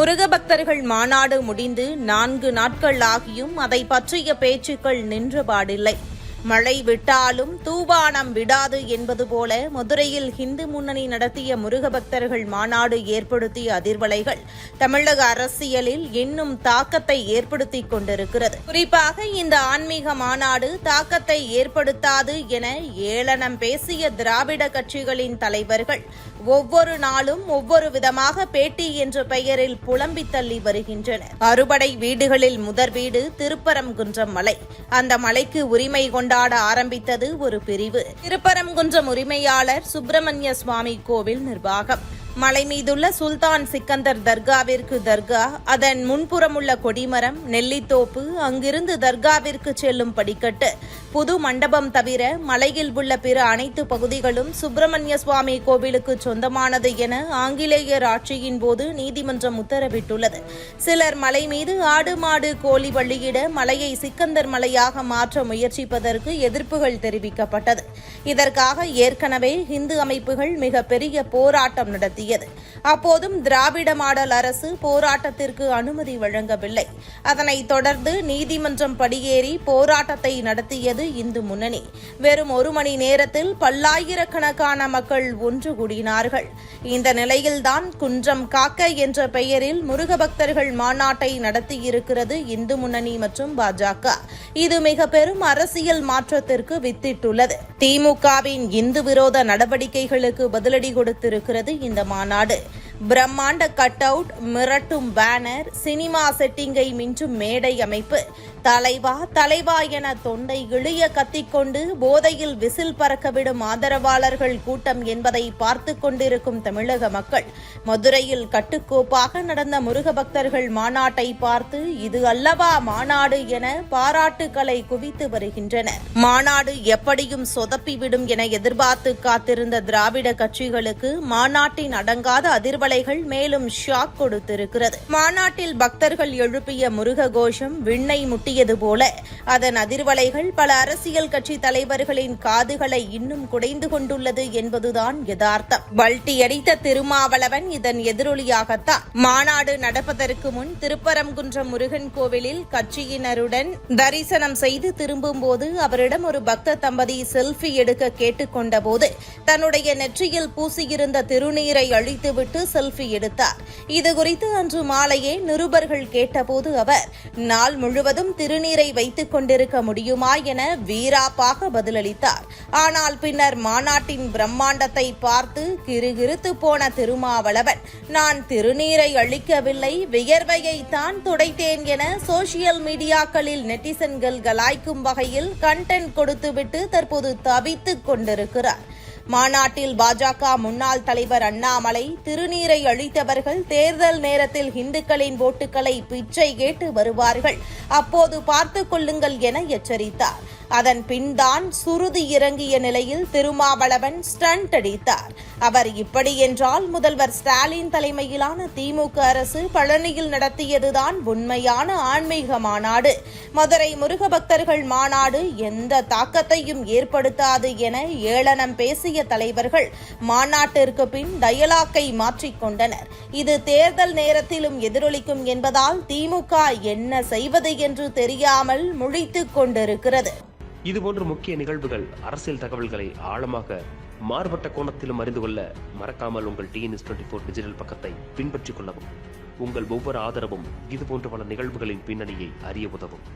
முருக பக்தர்கள் மாநாடு முடிந்து நான்கு நாட்கள் ஆகியும் அதை பற்றிய பேச்சுக்கள் நின்றபாடில்லை. மழை விட்டாலும் தூவானம் விடாது என்பது போல மதுரையில் இந்து முன்னணி நடத்திய முருகபக்தர்கள் மாநாடு ஏற்படுத்திய அதிர்வலைகள் தமிழக அரசியலில் இன்னும் தாக்கத்தை ஏற்படுத்திக் கொண்டிருக்கிறது. குறிப்பாக இந்த ஆன்மீக மாநாடு தாக்கத்தை ஏற்படுத்தாது என ஏளனம் பேசிய திராவிட கட்சிகளின் தலைவர்கள் ஒவ்வொரு நாளும் ஒவ்வொரு விதமாக பேட்டி என்ற பெயரில் புலம்பி தள்ளி வருகின்றனர். அறுபடை வீடுகளில் முதற் வீடு திருப்பரங்குன்றம் மலை. அந்த மலைக்கு உரிமை கொண்டாட ஆரம்பித்தது ஒரு பிரிவு. திருப்பரங்குன்றம் உரிமையாளர் சுப்பிரமணிய சுவாமி கோவில் நிர்வாகம். மலை மீதுள்ள சுல்தான் சிக்கந்தர் தர்காவிற்கு தர்கா அதன் முன்புறமுள்ள கொடிமரம் நெல்லித்தோப்பு அங்கிருந்து தர்காவிற்கு செல்லும் படிக்கட்டு புது மண்டபம் தவிர மலையில் உள்ள பிற அனைத்து பகுதிகளும் சுப்பிரமணிய சுவாமி கோவிலுக்கு சொந்தமானது என ஆங்கிலேயர் ஆட்சியின் போது நீதிமன்றம் உத்தரவிட்டுள்ளது. சிலர் மலை மீது ஆடு மாடு கோழி வள்ளியிட மலையை சிக்கந்தர் மலையாக மாற்ற முயற்சிப்பதற்கு எதிர்ப்புகள் தெரிவிக்கப்பட்டது. இதற்காக ஏற்கனவே இந்து அமைப்புகள் மிகப்பெரிய போராட்டம் நடத்தியது. அப்போதும் திராவிட மாடல் அரசு போராட்டத்திற்கு அனுமதி வழங்கவில்லை. அதனைத் தொடர்ந்து நீதிமன்றம் படியேறி போராட்டத்தை நடத்தியது இந்து முன்னணி. வெறும் ஒரு மணி நேரத்தில் பல்லாயிரக்கணக்கான மக்கள் ஒன்று கூடினார்கள். இந்த நிலையில்தான் குன்றம் காக்க என்ற பெயரில் முருக பக்தர்கள் மாநாட்டை நடத்தியிருக்கிறது இந்து முன்னணி மற்றும் பாஜக இது மிக பெரும் அரசியல் மாற்றத்திற்கு வித்திட்டுள்ளது. திமுக திமுகவின் இந்து விரோத நடவடிக்கைகளுக்கு பதிலடி கொடுத்திருக்கிறது இந்த மாநாடு. பிரம்மாண்ட கட் அவுட் மிரட்டும் பேனர் சினிமா செட்டிங்கை மிஞ்சும் மேடை அமைப்பு. தலைவா தலைவா என தொண்டை இழிய கத்திக்கொண்டு போதையில் விசில் பறக்கவிடும் ஆதரவாளர்கள் கூட்டம் என்பதை பார்த்து கொண்டிருக்கும் தமிழக மக்கள் மதுரையில் கட்டுக்கோப்பாக நடந்த முருக பக்தர்கள் மாநாட்டை பார்த்து இது அல்லவா மாநாடு என பாராட்டுக்களை குவித்து வருகின்றனர். மாநாடு எப்படியும் சொதப்பிவிடும் என எதிர்பார்த்து காத்திருந்த திராவிட கட்சிகளுக்கு மாநாட்டின் அடங்காத அதிர்வலைகள் மேலும் ஷாக் கொடுத்திருக்கிறது. மாநாட்டில் பக்தர்கள் எழுப்பிய முருக கோஷம் விண்ணை முட்டியது போல. அதன் அதிர்வலைகள் பல அரசியல் கட்சி தலைவர்களின் காதுகளை இன்னும் குடைந்து கொண்டுள்ளது என்பதுதான் யதார்த்தம். பல்டி அடித்த திருமாவளவன் இதன் எதிரொலியாகத்தான். மாநாடு நடப்பதற்கு முன் திருப்பரங்குன்றம் முருகன் கோவிலில் கட்சியினருடன் தரிசனம் செய்து திரும்பும்போது அவரிடம் ஒரு பக்த தம்பதி செல்ஃபி எடுக்க கேட்டுக்கொண்ட போது தன்னுடைய நெற்றியில் பூசியிருந்த திருநீரை அழித்துவிட்டு செல்ஃபி எடுத்தார். இதுகுறித்து அன்று மாலையே நிருபர்கள் கேட்டபோது அவர் நாள் முழுவதும் திருநீரை வைத்துக் கொண்டிருக்க முடியுமா என வீராப்பாக பதிலளித்தார். ஆனால் பின்னர் மாநாட்டின் பிரம்மாண்டத்தை பார்த்து கிறுகிறுத்து போன திருமாவளவன் நான் திருநீரை அழிக்கவில்லை வியர்வையை தான் துடைத்தேன் என சோசியல் மீடியாக்களில் நெட்டிசன்கள் கலாய்க்கும் வகையில் கண்டென்ட் கொடுத்துவிட்டு தற்போது தவித்துக் கொண்டிருக்கிறார். மாநாட்டில் பாஜக முன்னாள் தலைவர் அண்ணாமலை திருநீரை அழித்தவர்கள் தேர்தல் நேரத்தில் இந்துக்களின் ஓட்டுகளை பிச்சை கேட்டு வருவார்கள். அப்போது பார்த்துக் கொள்ளுங்கள் என எச்சரித்தார். அதன் பின்தான் சுருதி இறங்கிய நிலையில் திருமாவளவன் ஸ்டண்ட் அடித்தார். அவர் இப்படி என்றால் முதல்வர் ஸ்டாலின் தலைமையிலான திமுக அரசு பழனியில் நடத்தியதுதான் உண்மையான ஆன்மீக மாநாடு. மதுரை முருக பக்தர்கள் மாநாடு எந்த தாக்கத்தையும் ஏற்படுத்தாது என ஏளனம் பேசி பேசிய தலைவர்கள் மாநாட்டிற்கு பின் டயலாக்கை மாற்றிக்கொண்டனர் இது தேர்தல் நேரத்திலும் எதிரொலிக்கும் என்பதால் திமுக என்ன செய்வது என்று தெரியாமல் முழித்துக் கொண்டிருக்கிறது. இதுபோன்ற முக்கிய நிகழ்வுகள் அரசியல் தகவல்களை ஆழமாக மாறுபட்ட கோணத்திலும் அறிந்து கொள்ள மறக்காமல் உங்கள் டிஎன்எஸ் டுவெண்ட்டி ஃபோர் டிஜிட்டல் பக்கத்தை பின்பற்றிக் கொள்ளவும் உங்கள் ஒவ்வொரு ஆதரவும் இதுபோன்ற பல நிகழ்வுகளின் பின்னணியை அறிய உதவும்.